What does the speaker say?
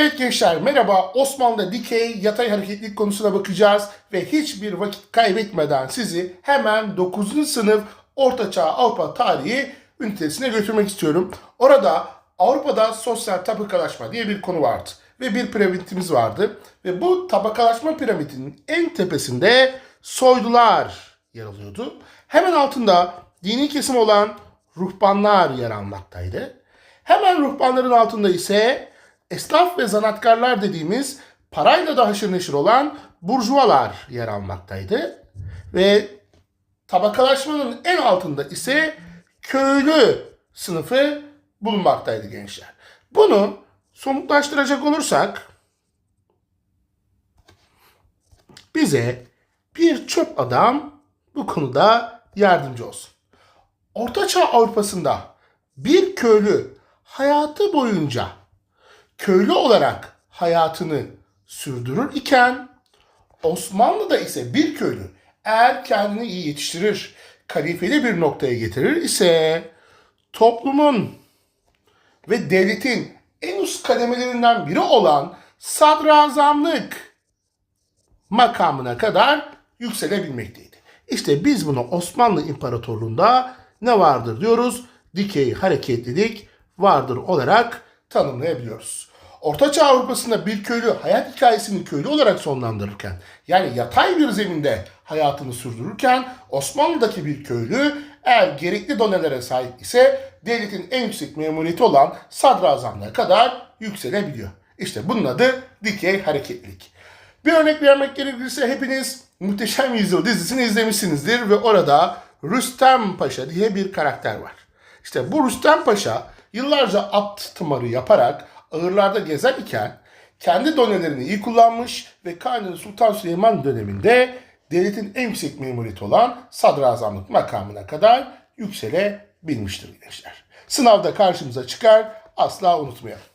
Evet gençler merhaba. Osmanlı dikey yatay hareketlilik konusuna bakacağız ve hiçbir vakit kaybetmeden sizi hemen 9. sınıf Ortaçağ Avrupa Tarihi ünitesine götürmek istiyorum. Orada Avrupa'da sosyal tabakalaşma diye bir konu vardı ve bir piramidimiz vardı ve bu tabakalaşma piramidinin en tepesinde soydular yer alıyordu. Hemen altında dini kesim olan ruhbanlar yer almaktaydı. Hemen ruhbanların altında ise esnaf ve zanatkarlar dediğimiz parayla da haşır neşir olan burjuvalar yer almaktaydı. Ve tabakalaşmanın en altında ise köylü sınıfı bulunmaktaydı gençler. Bunu somutlaştıracak olursak bize bir çöp adam bu konuda yardımcı olsun. Ortaçağ Avrupa'sında bir köylü hayatı boyunca köylü olarak hayatını sürdürür iken Osmanlı'da ise bir köylü eğer kendini iyi yetiştirir, kalifeli bir noktaya getirir ise toplumun ve devletin en üst kademelerinden biri olan sadrazamlık makamına kadar yükselebilmekteydi. İşte biz bunu Osmanlı İmparatorluğu'nda ne vardır diyoruz? Dikey hareketlilik vardır olarak tanımlayabiliyoruz. Ortaçağ Avrupa'sında bir köylü hayat hikayesini köylü olarak sonlandırırken yani yatay bir zeminde hayatını sürdürürken Osmanlı'daki bir köylü eğer gerekli donelere sahip ise devletin en yüksek memuriyeti olan sadrazamlığa kadar yükselebiliyor. İşte bunun adı dikey hareketlilik. Bir örnek vermek gerekirse hepiniz Muhteşem Yüzyıl dizisini izlemişsinizdir ve orada Rüstem Paşa diye bir karakter var. İşte bu Rüstem Paşa yıllarca at tımarı yaparak ağırlarda gezer iken kendi donelerini iyi kullanmış ve Kanuni Sultan Süleyman döneminde devletin en yüksek memuriyeti olan sadrazamlık makamına kadar yükselebilmiştir gençler. Sınavda karşımıza çıkar asla unutmayalım.